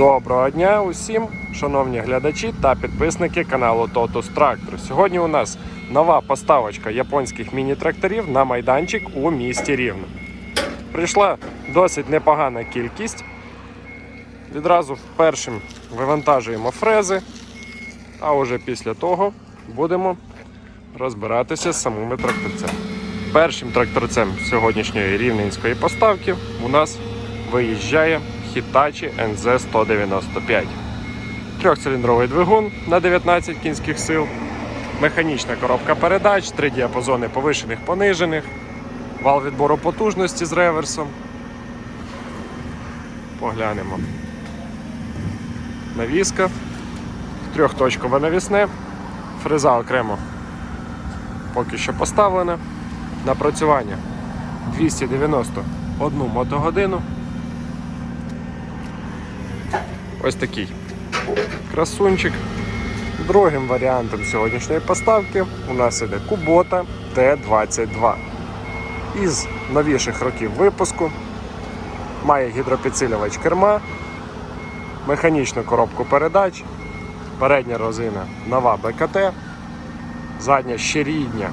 Доброго дня усім, шановні глядачі та підписники каналу Totus Tractor. Сьогодні у нас нова поставочка японських міні-тракторів на майданчик у місті Рівне. Прийшла досить непогана кількість. Відразу першим вивантажуємо фрези, а вже після того будемо розбиратися з самими тракторцями. Першим тракторцем сьогоднішньої рівненської поставки у нас виїжджає Hitachi NZ195. Трьохциліндровий двигун на 19 кінських сил, механічна коробка передач, три діапазони повишених понижених, вал відбору потужності з реверсом. Поглянемо. Навіска, трьохточкове навісне, фреза окремо поки що поставлена. Напрацювання 291 мотогодину. Ось такий красунчик. Другим варіантом сьогоднішньої поставки у нас іде Kubota T22. Із новіших років випуску. Має гідропідсилювач керма, механічну коробку передач, передня розина нова БКТ, задня ще рідня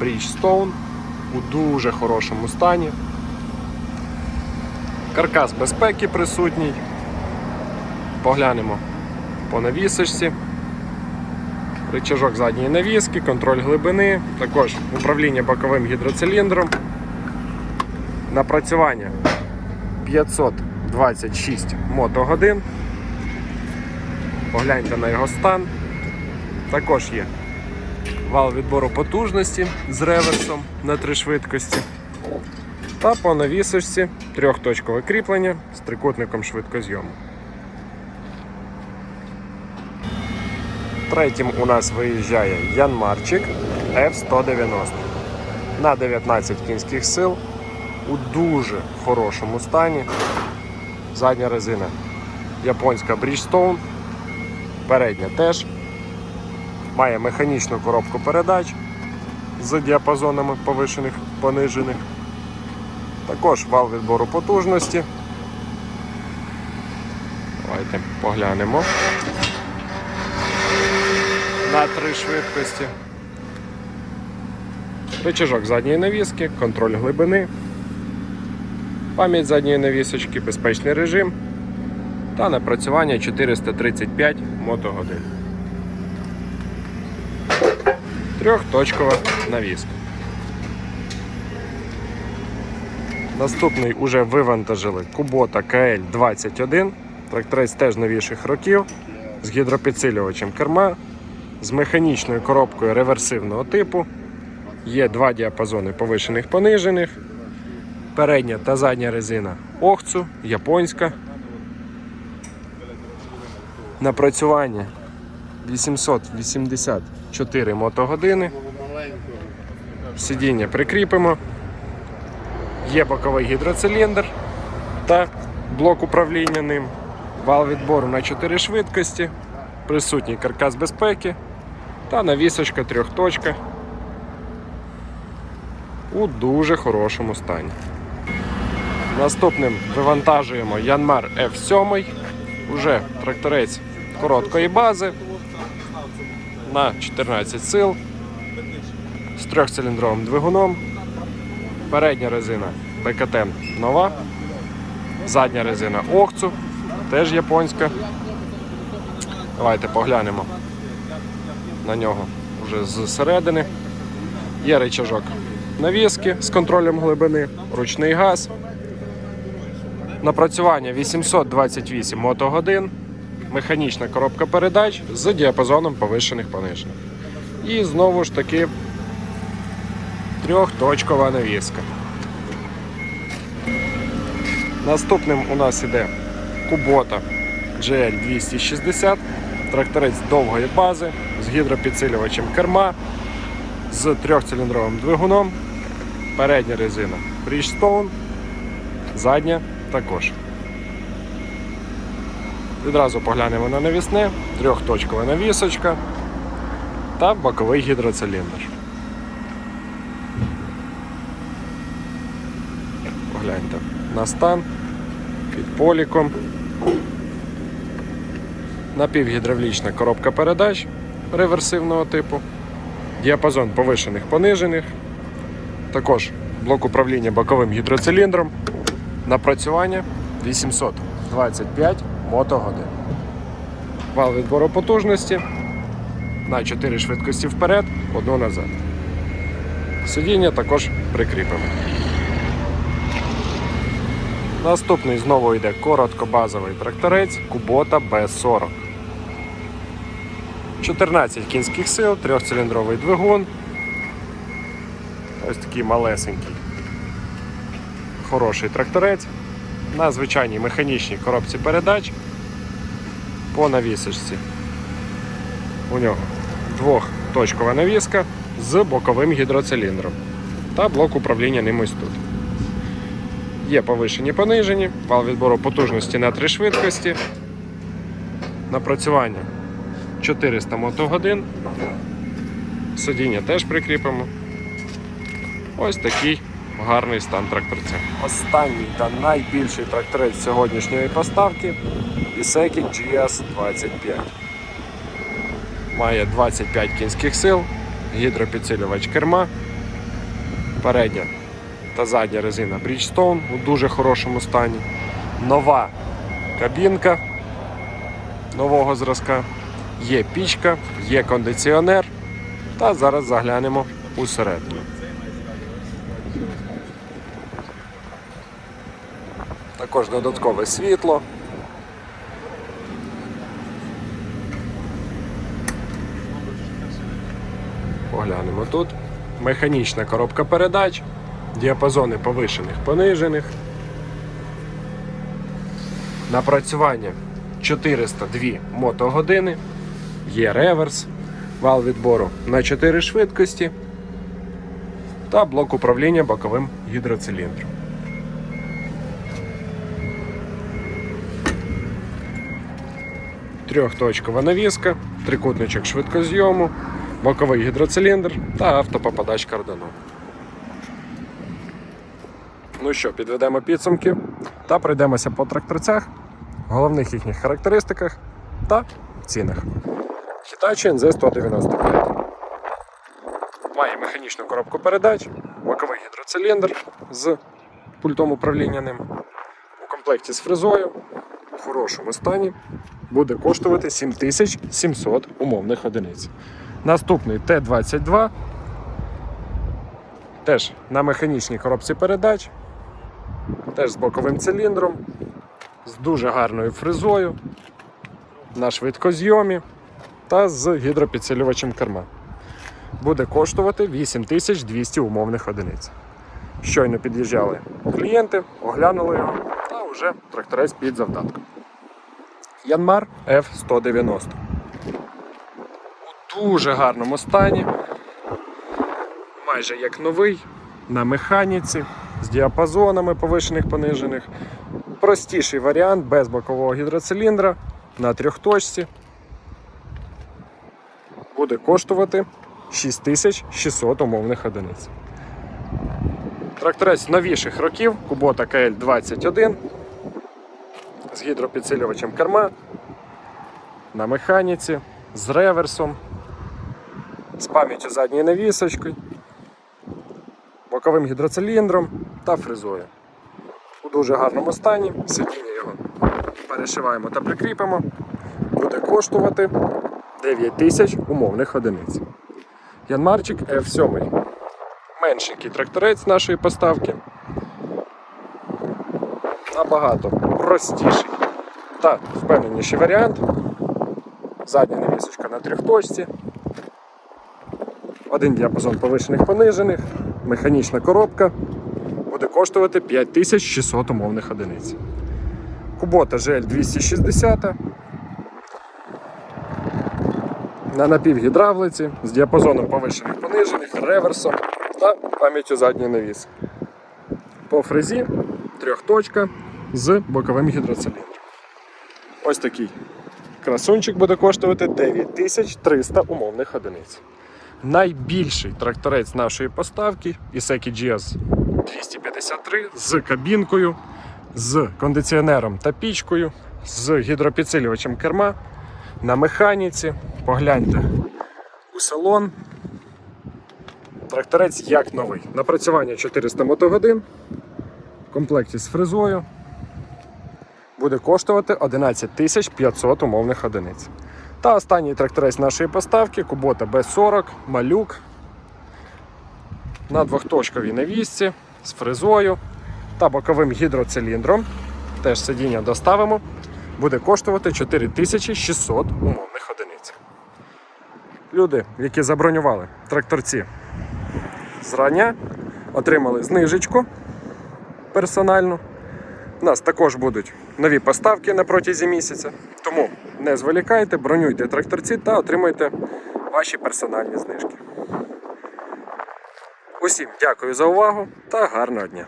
Bridgestone у дуже хорошому стані. Каркас безпеки присутній. Поглянемо по навісочці. Рычажок задньої навіски, контроль глибини, також управління боковим гідроциліндром. Напрацювання 526 мотогодин. Погляньте на його стан. Також є вал відбору потужності з реверсом на три швидкості. Та по навісочці трьохточкове кріплення з трикутником швидкозйому. Третім у нас виїжджає Янмарчик F190 на 19 кінських сил у дуже хорошому стані. Задня резина японська Bridgestone, передня теж. Має механічну коробку передач з діапазонами повишених понижених. Також вал відбору потужності. Давайте поглянемо на три швидкості. Рычажок задньої навіски, контроль глибини, пам'ять задньої навісочки, безпечний режим та напрацювання 435 мотогодин. Трьохточкова навіска. Наступний уже вивантажили Kubota KL21. Тракторець теж новіших років з гідропідсилювачем керма, з механічною коробкою реверсивного типу. Є два діапазони повишених понижених. Передня та задня резина Охцу, японська. Напрацювання 884 мотогодини. Сидіння прикріпимо. Є боковий гідроциліндр та блок управління ним. Вал відбору на 4 швидкості, присутній каркас безпеки та навісочка трьохточка у дуже хорошому стані. Наступним вивантажуємо Янмар F7, уже тракторець короткої бази на 14 сил з трьохциліндровим двигуном. Передня резина БКТ нова, задня резина Охцу, теж японська. Давайте поглянемо на нього вже зсередини. Є рычажок навіски з контролем глибини, ручний газ. Напрацювання 828 мотогодин, механічна коробка передач з діапазоном повишених понижених. І знову ж таки трьохточкова навіска. Наступним у нас іде Kubota GL260, тракторець довгої бази з гідропідсилювачем керма, з трьохциліндровим двигуном, передня резина Bridgestone, задня також. Відразу поглянемо на навісне, трьохточкова навісочка та боковий гідроциліндр. Погляньте на стан під поліком. Напівгідравлічна коробка передач реверсивного типу, діапазон повишених понижених, також блок управління боковим гідроциліндром, напрацювання 825 мотогодин. Вал відбору потужності на 4 швидкості вперед, одну назад. Сидіння також прикріпимо. Наступний знову йде короткобазовий тракторець Kubota B40. 14 кінських сил, трьохциліндровий двигун. Ось такий малесенький. Хороший тракторець. На звичайній механічній коробці передач по навісочці. У нього двохточкова навіска з боковим гідроциліндром та блок управління ним ось тут. Є повишені понижені, вал відбору потужності на три швидкості. Напрацювання 400 мотогодин. Сидіння теж прикріпимо. Ось такий гарний стан тракторця. Останній та найбільший тракторець сьогоднішньої поставки Iseki GS25. Має 25 кінських сил, гідропідсилювач керма, передня та задня резина Bridgestone у дуже хорошому стані. Нова кабінка нового зразка. Є пічка, є кондиціонер. Та зараз заглянемо усередину. Також додаткове світло. Поглянемо тут. Механічна коробка передач, діапазони повишених, понижених. Напрацювання 402 мотогодини. Є реверс, вал відбору на 4 швидкості та блок управління боковим гідроциліндром. Трьохточкова навіска, трикутничок швидкозйому, боковий гідроциліндр та автопопадач кардану. Ну що, підведемо підсумки та пройдемося по тракторцях, головних їхніх характеристиках та цінах. Hitachi NZ195 має механічну коробку передач, боковий гідроциліндр з пультом управління ним. У комплекті з фрезою у хорошому стані буде коштувати 7700 умовних одиниць. Наступний Т-22 теж на механічній коробці передач, теж з боковим циліндром, з дуже гарною фрезою, на швидкозйомі та з гідропідсилювачем керма. Буде коштувати 8200 умовних одиниць. Щойно під'їжджали клієнти, оглянули його та вже тракторець під завдатком. Янмар F190. У дуже гарному стані. Майже як новий, на механіці, з діапазонами повишених понижених. Простіший варіант без бокового гідроциліндра на трьохточці. Буде коштувати 6600 умовних одиниць. Тракторець новіших років Kubota KL21 з гідропідсилювачем керма на механіці, з реверсом, з пам'яттю задньої навісочки, боковим гідроциліндром та фрезою. У дуже гарному стані. Сидіння його перешиваємо та прикріпимо. Буде коштувати 9 тисяч умовних одиниць. Янмарчик F7. Меншенький тракторець нашої поставки. Набагато простіший та впевненіший варіант. Задня навісочка на трьохточці. Один діапазон повишених понижених, механічна коробка. Буде коштувати 5600 умовних одиниць. Кубота GL 260 на напівгідравлиці з діапазоном повишених понижених, реверсом та пам'яттю задньої навіски. По фрезі трьохточка з боковим гідроциліндром. Ось такий красунчик буде коштувати 9300 умовних одиниць. Найбільший тракторець нашої поставки Iseki GS 253 з кабінкою, з кондиціонером та пічкою, з гідропідсилювачем керма на механіці. Погляньте у салон. Тракторець як новий. Напрацювання 400 мотогодин в комплекті з фрезою буде коштувати 11 500 умовних одиниць. Та останній тракторець нашої поставки Kubota B40, малюк на двохточковій навісці з фрезою та боковим гідроциліндром. Теж сидіння доставимо. Буде коштувати 4600 умовних одиниць. Люди, які забронювали тракторці зрання, отримали знижечку персональну. У нас також будуть нові поставки на протязі місяця. Тому не зволікайте, бронюйте тракторці та отримайте ваші персональні знижки. Усім дякую за увагу та гарного дня!